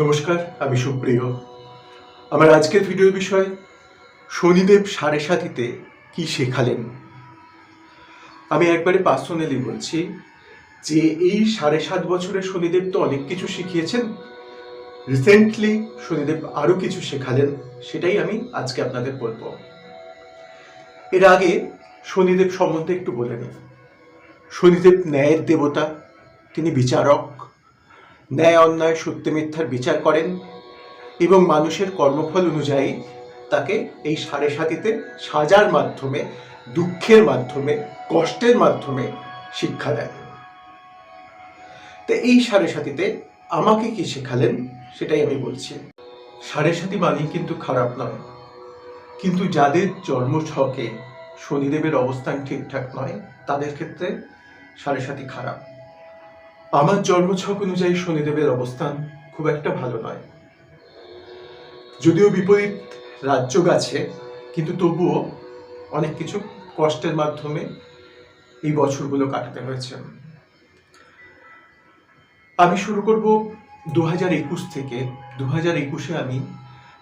নমস্কার, আমি সুপ্রিয়। আমার আজকের ভিডিওর বিষয়, শনিদেব সাড়ে সাতিতে কি শেখালেন? আমি একবারে পার্সোনালি বলছি যে এই সাড়ে সাত বছরে শনিদেব তো অনেক কিছু শিখিয়েছেন। রিসেন্টলি শনিদেব আরও কিছু শেখালেন, সেটাই আমি আজকে আপনাদের বলব। এর আগে শনিদেব সম্বন্ধে একটু বলে নিই। শনিদেব ন্যায়ের দেবতা, তিনি বিচারক। ন্যায় অন্যায় সত্য মিথ্যার বিচার করেন এবং মানুষের কর্মফল অনুযায়ী তাকে এই সাড়ে সাতিতে সাজার মাধ্যমে, দুঃখের মাধ্যমে, কষ্টের মাধ্যমে শিক্ষা দেন। তো এই সাড়ে সাতিতে আমাকে কি শেখালেন সেটাই আমি বলছি। সাড়ে সাতি মানেই কিন্তু খারাপ নয়। কিন্তু যাদের জন্মছকে শনিদেবের অবস্থান ঠিকঠাক নয়, তাদের ক্ষেত্রে সাড়ে সাতি খারাপ। আমার জন্মছক অনুযায়ী শনিদেবের অবস্থান খুব একটা ভালো নয়। যদিও বিপরীত রাজ্য গাছে কিন্তু তবুও অনেক কিছু কষ্টের মাধ্যমে এই বছরগুলো কাটাতে হয়েছে। আমি শুরু করব দু হাজার একুশ থেকে। দু হাজার একুশে আমি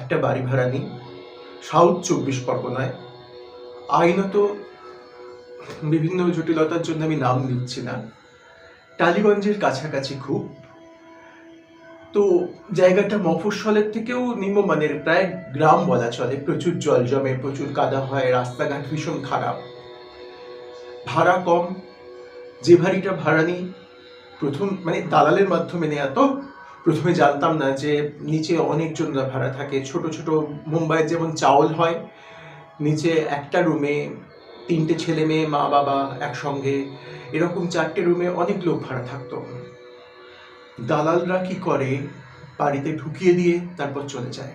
একটা বাড়ি ভাড়া নিই, সাউথ চব্বিশ পরগনায়। আইনত বিভিন্ন জটিলতার জন্য আমি নাম নিচ্ছি না। টালিগঞ্জের কাছাকাছি খুব। তো জায়গাটা মফস্বলের থেকেও নিম্নমানের, প্রায় গ্রাম বলা চলে। প্রচুর জল জমে, প্রচুর কাদা হয়, রাস্তাঘাট ভীষণ খারাপ। ভাড়া কম, যে বাড়িটা ভাড়া নিই, প্রথম মানে দালালের মাধ্যমে নেওয়া তো, প্রথমে জানতাম না যে নিচে অনেকজনরা ভাড়া থাকে। ছোট ছোট মুম্বাইয়ের যেমন চাউল হয়, নিচে একটা রুমে তিনটে ছেলে মেয়ে, মা, বাবা একসঙ্গে। এরকম চারটে রুমে অনেক লোক ভাড়া থাকতো। দালালরা কি করে বাড়িতে ঢুকিয়ে দিয়ে তারপর চলে যায়।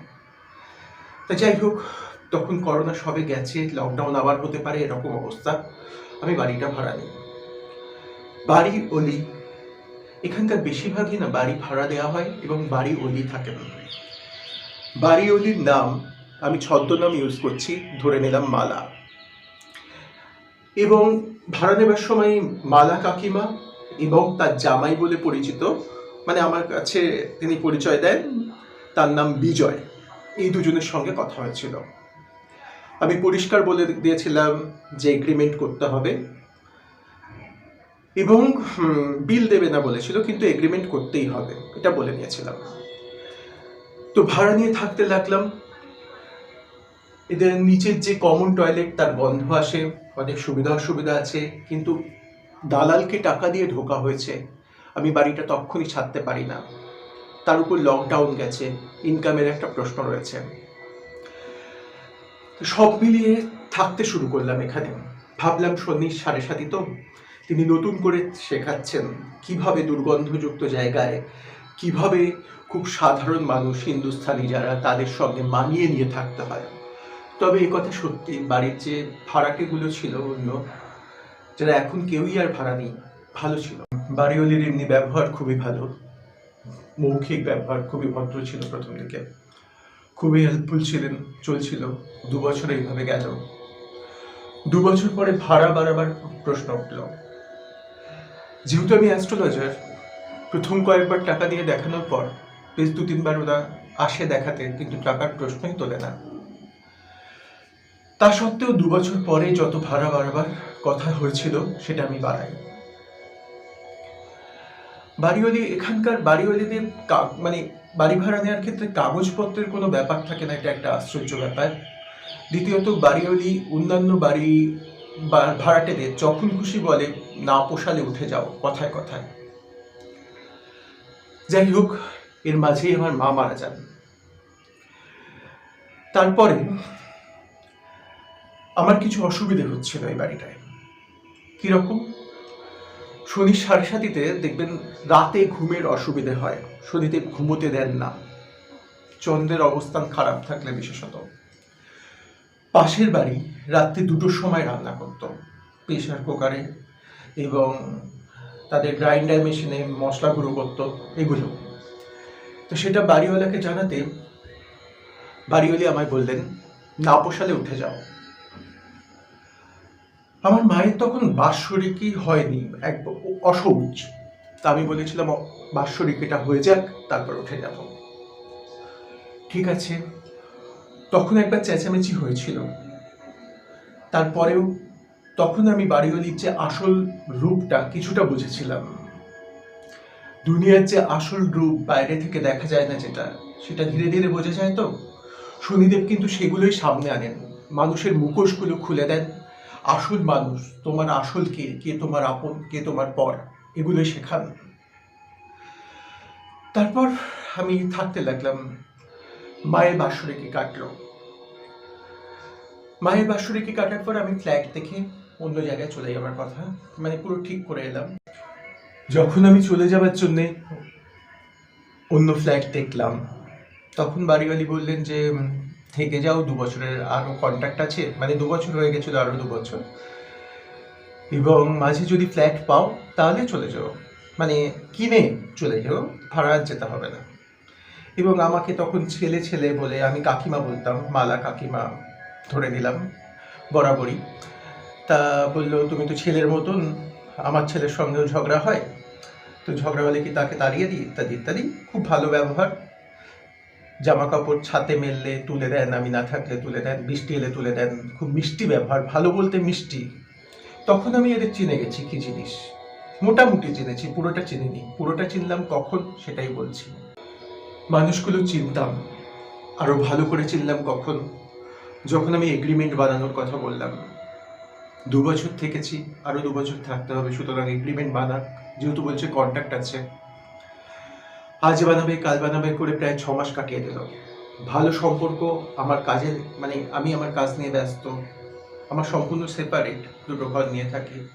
তা যাই হোক, তখন করোনা সবে গেছে লকডাউন আবার হতে পারে, এরকম অবস্থা। আমি বাড়িটা ভাড়া নিই। বাড়ি, অলি। এখানকার বেশিরভাগই না বাড়ি ভাড়া দেওয়া হয় এবং বাড়ি অলি থাকে না। বাড়ি অলির নাম আমি ছদ্মনাম ইউজ করছি, ধরে নিলাম মালা। এবং ভাড়া নেবার সময় মালা কাকিমা এবং তার জামাই বলে পরিচিত। মানে আমার কাছে তিনি পরিচয় দেন, তার নাম বিজয়। এই দুজনের সঙ্গে কথা হয়েছিল। আমি পরিষ্কার বলে দিয়েছিলাম যে এগ্রিমেন্ট করতে হবে। এবং বিল দেবে না বলেছিল, কিন্তু এগ্রিমেন্ট করতেই হবে, এটা বলে নিয়েছিলাম। তো ভাড়া নিয়ে থাকতে লাগলাম। এদের নিচের যে কমন টয়লেট তার গন্ধ আসে। অনেক সুবিধা অসুবিধা আছে, কিন্তু দালালকে টাকা দিয়ে ঢোকা হয়েছে। আমি বাড়িটা তখনই ছাড়তে পারি না। তার উপর লকডাউন গেছে ইনকামের একটা প্রশ্ন রয়েছে। সব মিলিয়ে থাকতে শুরু করলাম এখানে। ভাবলাম শনির সাড়ে সাথী তো, তিনি নতুন করে শেখাচ্ছেন কীভাবে দুর্গন্ধযুক্ত জায়গায়, কীভাবে খুব সাধারণ মানুষ হিন্দুস্থানি যারা তাদের সঙ্গে মানিয়ে নিয়ে থাকতে হয়। তবে এ কথা সত্যি। বাড়ির যে ভাড়াটেগুলো ছিল অন্য যারা এখন কেউই আর ভাড়া নেই, ভালো ছিল। বাড়িওয়ালির এমনি ব্যবহার খুবই ভালো। মৌখিক ব্যবহার খুবই ভদ্র ছিল প্রথম দিকে। খুবই হেল্পফুল ছিলেন, চলছিল। দু বছর এইভাবে গেল। দু বছর পরে ভাড়া বাড়াবার প্রশ্ন উঠল। যেহেতু আমি অ্যাস্ট্রোলজার প্রথম কয়েকবার টাকা দিয়ে দেখানোর পর, বেশ দু তিনবার ওরা আসে দেখাতে, কিন্তু টাকার প্রশ্নই তোলে না। তা সত্ত্বেও দু বছর পরে যত ভাড়া বাড়াবার কথা হয়েছিল, সেটা আমি বাড়াই। বাড়িওয়ালি, এখানকার বাড়িওয়ালিদের মানে বাড়ি ভাড়া নেওয়ার ক্ষেত্রে কাগজপত্রের কোনো ব্যাপার থাকে না, এটা একটা আশ্চর্য ব্যাপার। দ্বিতীয়ত, বাড়িওয়ালি অন্যান্য বাড়ি ভাড়াটেদের যখন খুশি বলে, না পোষালে উঠে যাও, কথায় কথায়। যাই হোক, এর মাঝেই আমার মা মারা যান। তারপরে আমার কিছু অসুবিধে হচ্ছিল এই বাড়িটায়। কীরকম? শনি সাড়ে সাতিতে দেখবেন রাতে ঘুমের অসুবিধে হয়। শনিদেব ঘুমোতে দেন না। চন্দ্রের অবস্থান খারাপ থাকলে বিশেষত। পাশের বাড়ি রাত্রি দুটোর সময় রান্না করতো। প্রেশার কুকারে এবং তাদের গ্রাইন্ডার মেশিনে মশলা গুঁড়ো করতো, এগুলো। তো সেটা বাড়িওয়ালাকে জানাতে বাড়িওয়ালি আমায় বললেন, না পোষালে উঠে যাও। আমার মায়ের তখন বাৎসরিকই হয়নি, এক অসৌচ তা আমি বলেছিলাম, "অ- বাৎসরিক এটা হয়ে যাক, তারপর উঠে যাব। ঠিক আছে। তখন একবার চেঁচামেচি হয়েছিল। তারপরেও তখন আমি বাড়িওয়ালির যে আসল রূপটা কিছুটা বুঝেছিলাম। দুনিয়ার যে আসল রূপ বাইরে থেকে দেখা যায় না যেটা, সেটা ধীরে ধীরে বোঝা যায় তো। শনিদেব কিন্তু সেগুলোই সামনে আনেন। মানুষের মুখোশগুলো খুলে দেন। আসল মানুষ, তোমার আসল কে? কে তোমার আপন, কে তোমার পর? এগুলোই শেখান। তারপর আমি থাকতে লাগলাম মায়ের বাসুরিকে কাটলো। মায়ের বাসুরিকে কাটার পর আমি ফ্ল্যাট দেখে অন্য জায়গায় চলে যাবার কথা মানে পুরো ঠিক করে এলাম। যখন আমি চলে যাবার জন্যে অন্য ফ্ল্যাট দেখলাম, তখন বাড়িওয়ালি বললেন যে থেকে যাও, দু বছরের আরও কন্ট্যাক্ট আছে মানে দু বছর হয়ে গেছিল আরও দু বছর। এবং মাঝে যদি ফ্ল্যাট পাও, তাহলে চলে যাও। মানে কিনে চলে যাও ভাড়া যেতে হবে না। এবং আমাকে তখন ছেলে ছেলে বলে, আমি কাকিমা বলতাম, মালা কাকিমা ধরে দিলাম বরাবরই। তা বলল, তুমি তো ছেলের মতন, আমার ছেলের সঙ্গেও ঝগড়া হয়। তো ঝগড়া হলে কি তাকে তাড়িয়ে দিই? ইত্যাদি ইত্যাদি। খুব ভালো ব্যবহার। জামা কাপড় ছাতে মেললে তুলে দেন, আমি না থাকলে তুলে দেন, বৃষ্টি এলে তুলে দেন, খুব মিষ্টি ব্যবহার, ভালো বলতে মিষ্টি। তখন আমি এদের চিনে গেছি কি জিনিস? মোটামুটি চিনেছি, পুরোটা চিনিনি। পুরোটা চিনলাম কখন সেটাই বলছি। মানুষগুলো চিনতাম আরও ভালো করে চিনলাম কখন। যখন আমি এগ্রিমেন্ট বানানোর কথা বললাম। দু বছর থেকেছি আরও দু বছর থাকতে হবে, সুতরাং এগ্রিমেন্ট বানাক। যেহেতু বলছে কন্ট্যাক্ট আছে। আজ বানাবে, কাল বানাবে করে প্রায় ছ মাস কাটিয়ে দিল। ভালো সম্পর্ক আমার কাজের মানে আমি আমার কাজ নিয়ে ব্যস্ত। আমার সম্পূর্ণ সেপারেট দুটো ঘর নিয়ে থাকি।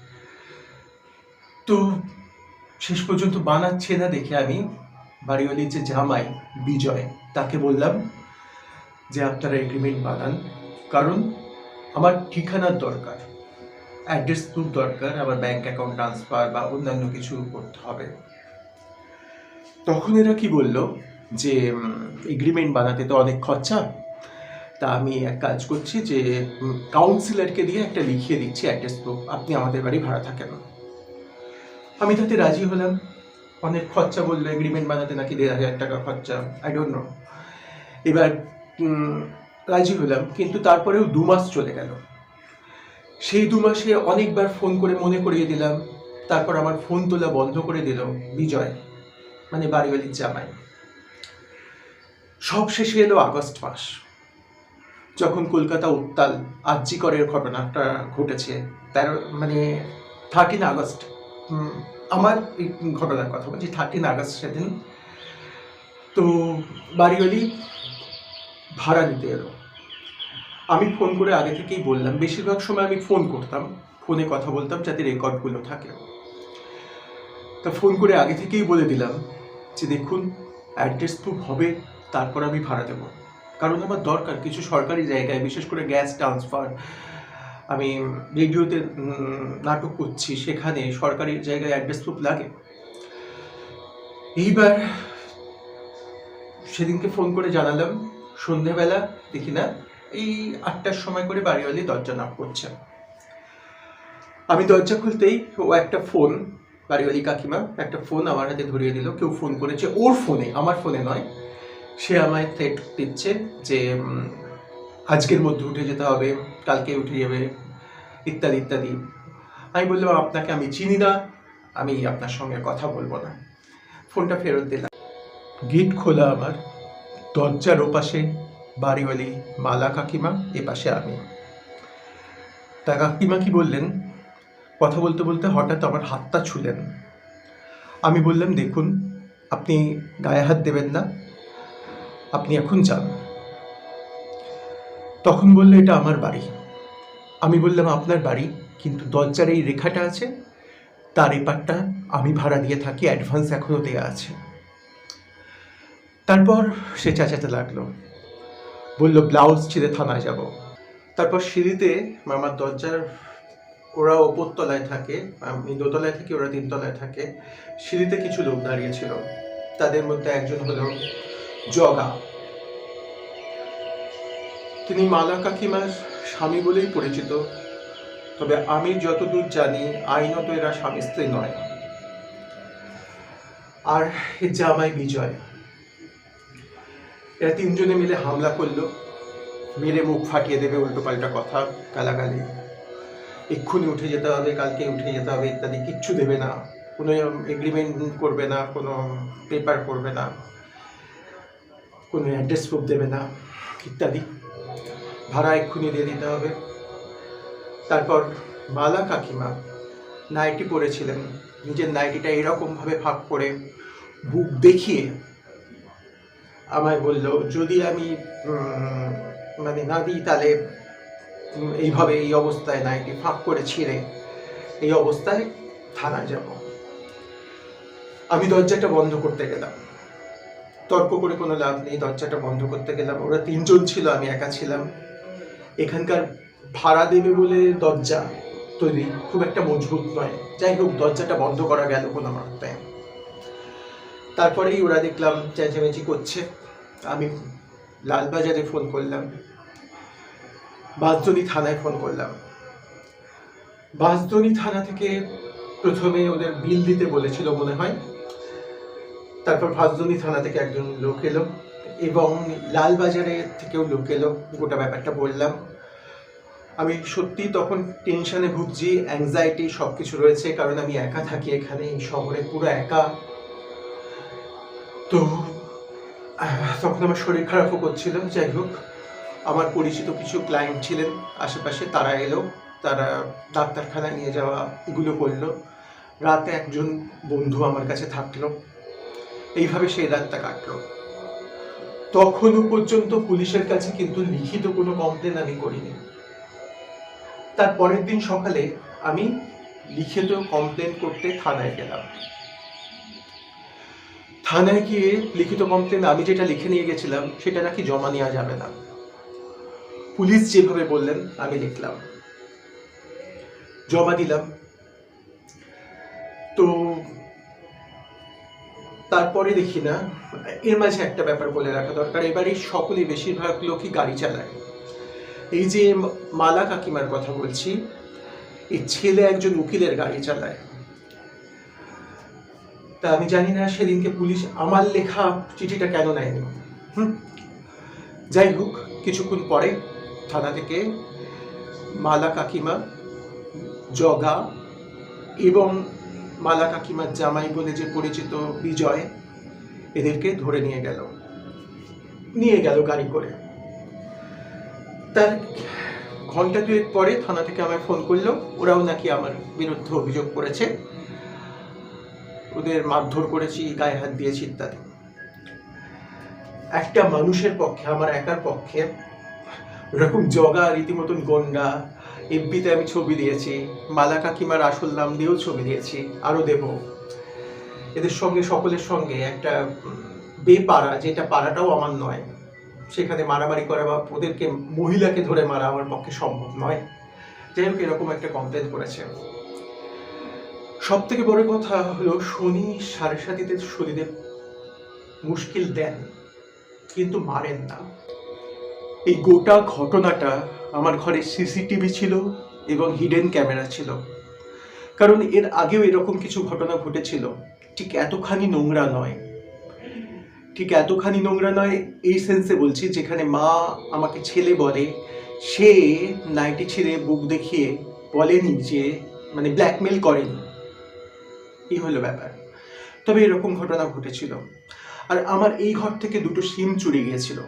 তো শেষ পর্যন্ত বানাচ্ছে না দেখে আমি। বাড়িওয়ালির যে জামাই বিজয়, তাকে বললাম যে আপনারা এগ্রিমেন্ট বানান। কারণ আমার ঠিকানার দরকার। অ্যাড্রেস প্রুফ দরকার। আমার ব্যাংক অ্যাকাউন্ট ট্রান্সফার বা অন্যান্য কিছু করতে হবে। তখন এরা কি বলল? যে এগ্রিমেন্ট বানাতে তো অনেক খরচা। তা আমি এক কাজ করছি যে কাউন্সিলরকে দিয়ে একটা লিখিয়ে দিচ্ছি অ্যাড্রেস প্রুফ আপনি আমাদের বাড়ি ভাড়া থাকেন। আমি তাতে রাজি হলাম। অনেক খরচা বলল এগ্রিমেন্ট বানাতে নাকি দেড় হাজার টাকা খরচা। আই ডোন্ট নো এবার রাজি হলাম, কিন্তু তারপরেও দু মাস চলে গেল। সেই দু মাসে অনেকবার ফোন করে মনে করিয়ে দিলাম। তারপর আমার ফোন তোলা বন্ধ করে দিল, বিজয়। মানে বাড়িওয়ালির জামাই। সব শেষে এলো আগস্ট মাস। যখন কলকাতা উত্তাল আর্যিকরের ঘটনাটা ঘটেছে, তেরো মানে থার্টিন আগস্ট আমার এই ঘটনার কথা বলছি থার্টিন আগস্ট সেদিন। তো বাড়িওয়ালি ভাড়া নিতে এলো। আমি ফোন করে আগে থেকেই বললাম, বেশিরভাগ সময় আমি ফোন করতাম, ফোনে কথা বলতাম যাতে রেকর্ডগুলো থাকে। তা ফোন করে আগে থেকেই বলে দিলাম যে দেখুন অ্যাড্রেস প্রুফ হবে, তারপর আমি ভাড়া দেবো। কারণ আমার দরকার কিছু সরকারি জায়গায়, বিশেষ করে গ্যাস ট্রান্সফার আমি রেডিওতে নাটক করছি, সেখানে সরকারি জায়গায় অ্যাড্রেস প্রুফ লাগে। এইবার সেদিনকে ফোন করে জানালাম, সন্ধেবেলা, দেখি না, এই আটটার সময় করে বাড়িওয়ালি দরজা নাক করছে। আমি দরজা খুলতেই ও একটা ফোন বাড়িওয়ালি কাকিমা একটা ফোন আমার হাতে ধরিয়ে দিল। কেউ ফোন করেছে ওর ফোনে, আমার ফোনে নয়। সে আমায় থ্রেট দিচ্ছে যে আজকের মধ্যে উঠে যেতে হবে, কালকে উঠে যাবে, ইত্যাদি ইত্যাদি। আমি বললাম, আপনাকে আমি চিনি না, আমি আপনার সঙ্গে কথা বলব না। ফোনটা ফেরত দিলাম। গেট খোলা আমার। দরজার ওপাশে বাড়িওয়ালি মালা কাকিমা, এপাশে আমি। তা কাকিমা কি বললেন? কথা বলতে বলতে হঠাৎ আমার হাতটা ছুলেন। আমি বললাম, দেখুন, আপনি গায়ে হাত দেবেন না, আপনি এখন যান। তখন বলল, এটা আমার বাড়ি। আমি বললাম, আপনার বাড়ি, কিন্তু দরজার এই রেখাটা আছে, তার এপারটা আমি ভাড়া দিয়ে থাকি, অ্যাডভান্স এখনও দেওয়া আছে। তারপর সে চেঁচাতে লাগল। বলল, ব্লাউজ ছিঁড়ে থানায় যাব। তারপর সিঁড়িতে আমার দরজার ওরা ওপর তলায় থাকে, আমি দোতলায় থাকি, ওরা তিনতলায় থাকে। সিঁড়িতে কিছু লোক দাঁড়িয়েছিল তাদের মধ্যে একজন হলো জগা। তিনি মালা কাকিমার স্বামী বলেই পরিচিত। তবে আমি যতদূর জানি, আইনত এরা স্বামী স্ত্রী নয়। আর জামাই বিজয়। এরা তিনজনে মিলে হামলা করল। মেরে মুখ ফাটিয়ে দেবে উল্টো পাল্টা কথা, গালাগালি। এক্ষুনি উঠে যেতে হবে, কালকে উঠে যেতে হবে ইত্যাদি, কিচ্ছু দেবে না। কোনো এগ্রিমেন্ট করবে না, কোনো পেপার করবে না, কোনো অ্যাড্রেস প্রুফ দেবে না, ইত্যাদি। ভাড়া এক্ষুনি দিয়ে দিতে হবে। তারপর মালা কাকিমা নাইটি পরেছিলেন। নিজের নাইটিটা এরকমভাবে ফাঁক করে বুক দেখিয়ে আমায় বলল, যদি আমি মানে না দিই তাহলে এইভাবে এই অবস্থায় নাইটি ফাঁক করে ছিঁড়ে এই অবস্থায় থানায় যাব। আমি দরজাটা বন্ধ করতে গেলাম। তর্ক করে কোনো লাভ নেই, দরজাটা বন্ধ করতে গেলাম। ওরা তিনজন ছিল, আমি একা ছিলাম। এখানকার ভাড়া দেবে বলে দরজা তৈরি খুব একটা মজবুত নয়। যাই হোক, দরজাটা বন্ধ করা গেল কোনো মাত্রায় তারপরেই ওরা দেখলাম চেঁচামেচি করছে। আমি লালবাজারে ফোন করলাম। বাঁশদনি থানায় ফোন করলাম। বাঁশদনি থানা থেকে প্রথমে ওদের বিল দিতে বলেছিল মনে হয়। তারপর ভাজদনি থানা থেকে একজন লোক এলো এবং লালবাজারে থেকেও লোক এলো, গোটা ব্যাপারটা বললাম। আমি সত্যি তখন টেনশানে ভুগছি অ্যাংজাইটি সব কিছু রয়েছে, কারণ আমি একা থাকি এখানে, এই শহরে পুরো একা। তো তখন আমার শরীর খারাপও করছিল, যাই হোক। আমার পরিচিত কিছু ক্লায়েন্ট ছিলেন, আশেপাশে তারা এলো, তারা ডাক্তারখানায় নিয়ে যাওয়া এগুলো করল। রাতে একজন বন্ধু আমার কাছে থাকল। এইভাবে সেই রাতটা কাটলো। তখনও পর্যন্ত পুলিশের কাছে কিন্তু লিখিত কোনো কমপ্লেন আমি করিনি। তার পরের দিন সকালে আমি লিখিত কমপ্লেন করতে থানায় গেলাম। থানায় গিয়ে লিখিত কমপ্লেন আমি যেটা লিখে নিয়ে গেছিলাম, সেটা নাকি জমা নেওয়া যাবে না। পুলিশ যেভাবে বললেন, আমি লিখলাম জমা দিলাম। তো তারপরে দেখি না, এর মাঝে একটা ব্যাপার বলে রাখা দরকার। এবারে সকলে বেশিরভাগ লোকই গাড়ি চালায়। এই যে মালা কাকিমার কথা বলছি, এই ছেলে একজন উকিলের গাড়ি চালায়। তা আমি জানি না সেদিনকে পুলিশ আমার লেখা চিঠিটা কেন নেয়নি। হুম, যাই হোক, কিছুক্ষণ পরে থানা থেকে মালা কাকিমা, জগা এবং মালা কাকিমার জামাই বলে যে পরিচিত বিজয় এদেরকে ধরে নিয়ে গেল। নিয়ে গেল গাড়ি করে। তার ঘণ্টা দুয়েক পরে থানা থেকে আমায় ফোন করল। ওরাও নাকি আমার বিরুদ্ধে অভিযোগ করেছে। ওদের মারধর করেছি, গায়ে হাত দিয়েছি ইত্যাদি। একটা মানুষের পক্ষে, আমার একার পক্ষে ওরকম জগা, রীতিমতন গন্ডা এফবিতে আমি ছবি দিয়েছি, মালা কাকিমার আসল নাম দিয়েও ছবি দিয়েছি আরও দেব। এদের সঙ্গে, সকলের সঙ্গে একটা বেপাড়া, যেটা পাড়াটাও আমার নয়। সেখানে মারামারি করা বা ওদেরকে, মহিলাকে ধরে মারা আমার পক্ষে সম্ভব নয়। যাই হোক, এরকম একটা কমপ্লেন করেছে। সব থেকে বড় কথা হলো, শনি সাড়ে সাতিতে শনিদেব মুশকিল দেন, কিন্তু মারেন না। এই গোটা ঘটনাটা আমার ঘরে সিসিটিভি ছিল এবং হিডেন ক্যামেরা ছিল। কারণ এর আগেও এরকম কিছু ঘটনা ঘটেছিল। ঠিক এতখানি নোংরা নয়। ঠিক এতখানি নোংরা নয় এই সেন্সে বলছি, যেখানে মা আমাকে ছেলে বলে, সে নাইটি ছেড়ে বুক দেখিয়ে বলেনি যে মানে ব্ল্যাকমেল করেনি। এই হলো ব্যাপার। তবে এরকম ঘটনা ঘটেছিল। আর আমার এই ঘর থেকে দুটো সিম চুরি গিয়েছিল।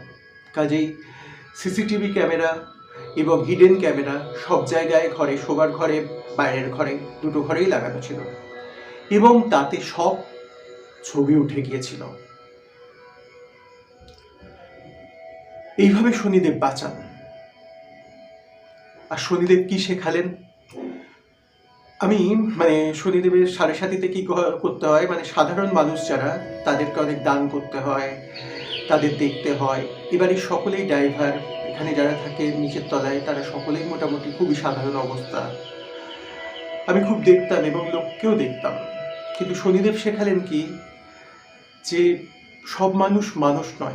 কাজেই সিসিটিভি ক্যামেরা এবং হিডেন ক্যামেরা সব জায়গায় ঘরে, শোবার ঘরে, বাইরের ঘরে, দুটো ঘরেই লাগানো ছিল। এবং তাতে সব ছবি উঠে গিয়েছিল। এইভাবে শনিদেব বাঁচান। আর শনিদেব কি শেখালেন? আমি মানে শনিদেবের সাড়ে সাথীতে কি, করতে হয়? মানে সাধারণ মানুষ যারা, তাদেরকে অনেক দান করতে হয়। তাদের দেখতে হয়। এবারে সকলেই ড্রাইভার এখানে যারা থাকে নিচের তলায়, তারা সকলেই মোটামুটি খুবই সাধারণ অবস্থা। আমি খুব দেখতাম এবং লোককেও দেখতাম। কিন্তু শনিদেব শেখালেন কি? যে সব মানুষ মানুষ নয়।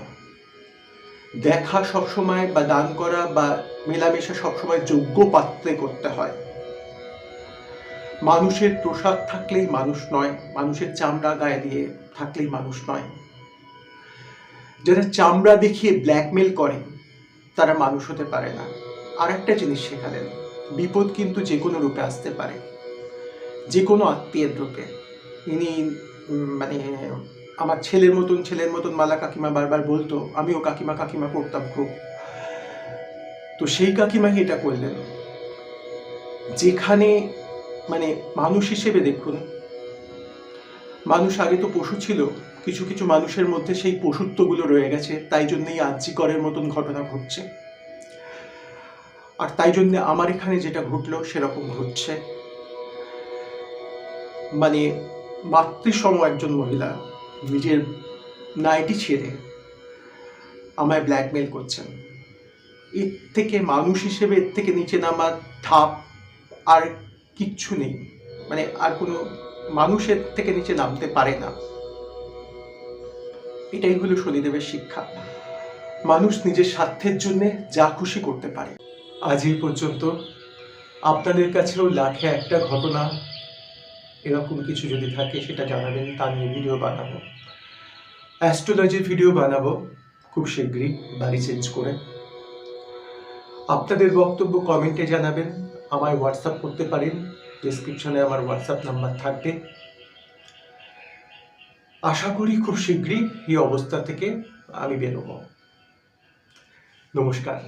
দেখা সবসময় বা দান করা বা মেলামেশা সবসময় যোগ্য পাত্রে করতে হয়। মানুষের প্রসাদ থাকলেই মানুষ নয়, মানুষের চামড়া গায়ে দিয়ে থাকলেই মানুষ নয়। যারা চামড়া দেখিয়ে ব্ল্যাকমেল করেন তারা মানুষ হতে পারে না। আর একটা জিনিস শেখালেন, বিপদ কিন্তু যে কোনো রূপে আসতে পারে। যে কোনো আত্মীয়ের রূপে। ইনি মানে আমার ছেলের মতন ছেলের মতন মালা কাকিমা বারবার বলতো, আমিও কাকিমা কাকিমা করতাম খুব। তো সেই কাকিমাই এটা করলেন? যেখানে মানে মানুষ হিসেবে দেখুন, মানুষ আগে তো পশু ছিল কিছু কিছু মানুষের মধ্যে সেই পশুত্বগুলো রয়ে গেছে, তাই জন্যই আর্যিকরের মতন ঘটনা ঘটছে। আর তাই জন্য আমার এখানে যেটা ঘটলো সেরকম ঘটছে মানে মাতৃসম একজন মহিলা নিজের নাইটি ছেড়ে আমায় ব্ল্যাকমেল করছেন। এর থেকে মানুষ হিসেবে এর থেকে নিচে নামার ধাপ আর কিচ্ছু নেই। মানে আর কোনো মানুষের থেকে নিচে নামতে পারে না। এটাই হলো শনিদেবের শিক্ষা। মানুষ নিজের স্বার্থের জন্য যা খুশি করতে পারে। আজ এই পর্যন্ত আপনাদের কাছেও লাখে একটা ঘটনা এরকম কিছু যদি থাকে সেটা জানাবেন, তা নিয়ে ভিডিও বানাবো। অ্যাস্ট্রোলজির ভিডিও বানাবো খুব শীঘ্রই, বাড়ি চেঞ্জ করে। আপনাদের বক্তব্য কমেন্টে জানাবেন, আমায় হোয়াটসঅ্যাপ করতে পারেন ডিসক্রিপশনে আমার হোয়াটসঅ্যাপ নাম্বার থাকবে। আশা করি খুব শীঘ্রই এই অবস্থা থেকে আমি বেরোব। নমস্কার।